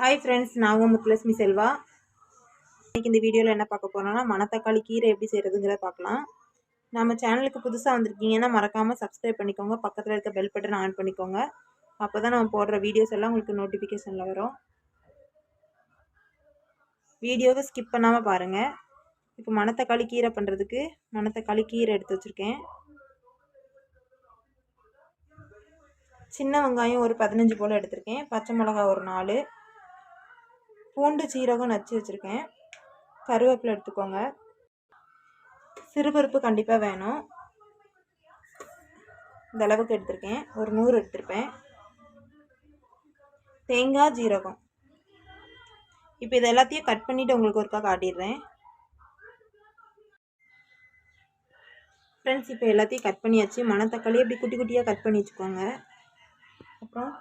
Hi friends நான் உங்கள் முத்துலட்சுமி செல்வா. இன்றைக்கி இந்த வீடியோவில் என்ன பார்க்க போகிறோம்னா மணத்தக்காளி கீரை எப்படி செய்கிறதுங்கிறத பார்க்கலாம். நம்ம சேனலுக்கு புதுசாக வந்திருக்கீங்கன்னா மறக்காமல் சப்ஸ்கிரைப் பண்ணிக்கோங்க. பக்கத்தில் இருக்க பெல் பட்டன் ஆன் பண்ணிக்கோங்க. அப்போ தான் நம்ம போடுற வீடியோஸ் எல்லாம் உங்களுக்கு நோட்டிஃபிகேஷனில் வரும். வீடியோவை ஸ்கிப் பண்ணாமல் பாருங்கள் இப்போ மணத்தக்காளி கீரை பண்ணுறதுக்கு மணத்தக்காளி கீரை எடுத்து வச்சுருக்கேன். சின்ன வெங்காயம் ஒரு பதினஞ்சு போல் எடுத்திருக்கேன். பச்சை மிளகா ஒரு நாலு. பூண்டு சீரகம் நச்சு வச்சுருக்கேன். கருவேப்பிலை எடுத்துக்கோங்க. சிறுபருப்பு கண்டிப்பாக வேணும். இந்த அளவுக்கு எடுத்திருக்கேன். ஒரு நூறு எடுத்திருப்பேன். தேங்காய் ஜீரகம் இப்போ இது எல்லாத்தையும் கட் பண்ணிவிட்டு உங்களுக்கு ஒருக்கா காட்டிடுறேன். ஃப்ரெண்ட்ஸ் இப்போ எல்லாத்தையும் கட் பண்ணியாச்சு. மணத்தக்காளி இப்படி குட்டி குட்டியாக கட் பண்ணி வச்சுக்கோங்க. அப்புறம்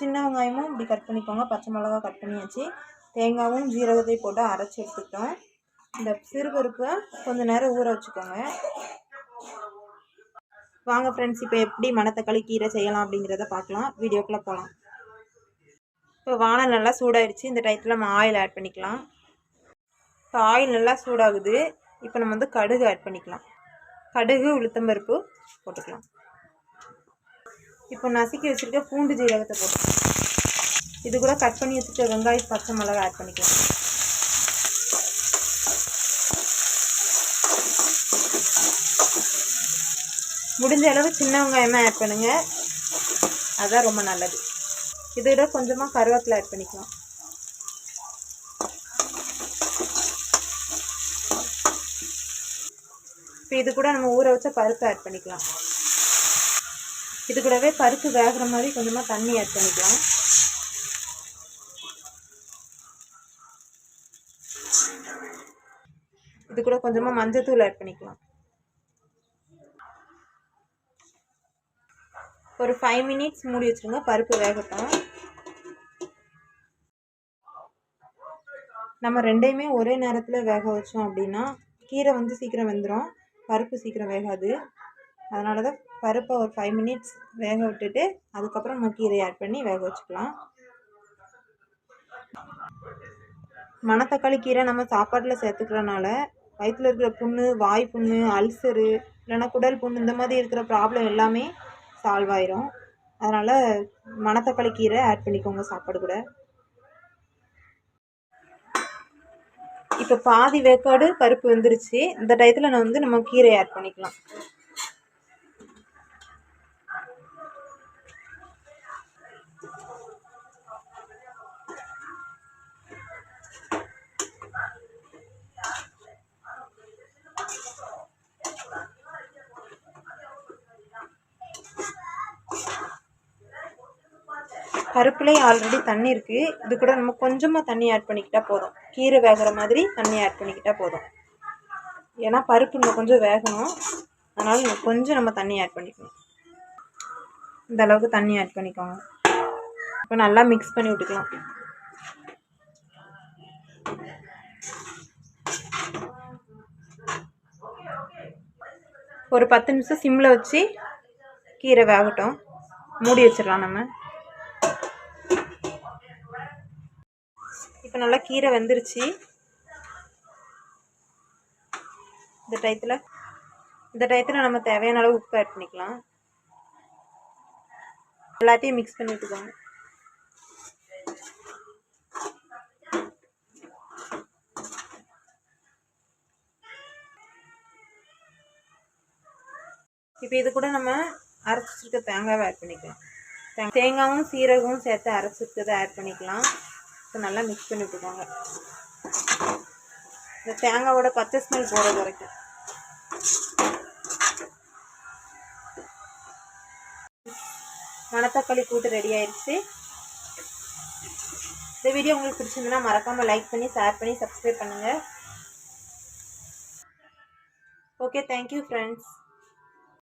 சின்ன வெங்காயமும் இப்படி கட் பண்ணிக்கோங்க. பச்சை மிளகா கட் பண்ணியாச்சு. தேங்காயும் ஜீரகத்தையும் போட்டு அரைச்சி எடுத்துக்கிட்டோம். இந்த சிறுபருப்பை கொஞ்சம் நேரம் ஊற வச்சுக்கோங்க. வாங்க ஃப்ரெண்ட்ஸ் இப்போ எப்படி மணத்தக்காளி கீரை செய்யலாம் அப்படிங்கிறத பார்க்கலாம். வீடியோக்குள்ளே போகலாம் இப்போ வானல் நல்லா சூடாயிடுச்சு இந்த டயத்தில் நம்ம ஆயில் ஆட் பண்ணிக்கலாம். இப்போ ஆயில் நல்லா சூடாகுது. இப்போ நம்ம வந்து கடுகு ஆட் பண்ணிக்கலாம். கடுகு உளுத்தம்பருப்பு போட்டுக்கலாம். இப்போ நசுக்கி வச்சுருக்க பூண்டு ஜீரகத்தை போட்டுக்கலாம். இது கூட கட் பண்ணி வச்சுட்டு வெங்காயம் பச்சை மிளகா ஆட் பண்ணிக்கலாம். முடிஞ்ச அளவு சின்ன வெங்காயமாக ஆட் பண்ணுங்கள் அதுதான் ரொம்ப நல்லது. இதோட கொஞ்சமாக கருவேப்பிலை ஆட் பண்ணிக்கலாம். இப்போ இது கூட நம்ம ஊற வச்ச பருப்பு ஆட் பண்ணிக்கலாம். இது கூடவே பருப்பு வேகிற மாதிரி கொஞ்சமாக தண்ணி ஆட் பண்ணிக்கலாம். இது கூட கொஞ்சமாக மஞ்சத்தூள் ஆட் பண்ணிக்கலாம். ஒரு ஃபைவ் மினிட்ஸ் மூடி வச்சுருங்க. பருப்பு வேகட்டும். நம்ம ரெண்டையுமே ஒரே நேரத்தில் வேக வச்சோம் அப்படின்னா கீரை வந்து சீக்கிரம் வெந்துடும் பருப்பு சீக்கிரம் வேகாது. அதனால தான் பருப்பை ஒரு ஃபைவ் மினிட்ஸ் வேக விட்டுட்டு அதுக்கப்புறம் நம்ம கீரையை ஆட் பண்ணி வேக வச்சுக்கலாம். மணத்தக்காளி கீரை நம்ம சாப்பாட்டில் சேர்த்துக்கிறனால வயிற்றில் இருக்கிற புண்ணு வாய் புண்ணு அல்சரு இல்லைன்னா குடல் புண்ணு இந்த மாதிரி இருக்கிற ப்ராப்ளம் எல்லாமே சால்வ் ஆயிரும். அதனால் மணத்தக்காளி கீரை ஆட் பண்ணிக்கோங்க சாப்பாடு கூட. இப்போ பாதி வேக்காடு பருப்பு வந்துருச்சு. இந்த டயத்தில் நான் வந்து நம்ம கீரை ஆட் பண்ணிக்கலாம். பருப்புலேயே ஆல்ரெடி தண்ணி இருக்குது இது கூட நம்ம கொஞ்சமாக தண்ணி ஆட் பண்ணிக்கிட்டால் போதும். கீரை வேகிற மாதிரி தண்ணி ஆட் பண்ணிக்கிட்டால் போதும். ஏன்னா பருப்பு இன்னும் கொஞ்சம் வேகணும். அதனால் இன்னும் கொஞ்சம் நம்ம தண்ணி ஆட் பண்ணிக்கணும். இந்த அளவுக்கு தண்ணி ஆட் பண்ணிக்கோங்க. இப்போ நல்லா மிக்ஸ் பண்ணி விட்டுக்கலாம். ஒரு பத்து நிமிஷம் சிம்மில் வச்சு கீரை வேகட்டும். மூடி வச்சிடலாம் நம்ம. இப்போ நல்லா கீரை வெந்துருச்சு. இந்த டயத்தில் இந்த டயத்தில் நம்ம தேவையான அளவு உப்பு ஆட் பண்ணிக்கலாம். எல்லாத்தையும் மிக்ஸ் பண்ணி விட்டுக்கோங்க. இப்போ இது கூட நம்ம அரைச்சிருக்க தேங்காவை ஆட் பண்ணிக்கலாம். தேங்காவும் சீரகமும் சேர்த்து அரைச்சிருக்கதை ஆட் பண்ணிக்கலாம். இப்போ நல்லா மிக்ஸ் பண்ணி விட்டுக்கோங்க இந்த தேங்காவோட பச்சை ஸ்மெல் போகிறது வரைக்கும். மணத்தக்காளி கூட்டு ரெடி ஆயிடுச்சு இந்த வீடியோ உங்களுக்கு பிடிச்சிருந்ததுன்னா மறக்காமல் லைக் பண்ணி ஷேர் பண்ணி சப்ஸ்கிரைப் பண்ணுங்கள் ஓகே தேங்க்யூ ஃப்ரெண்ட்ஸ்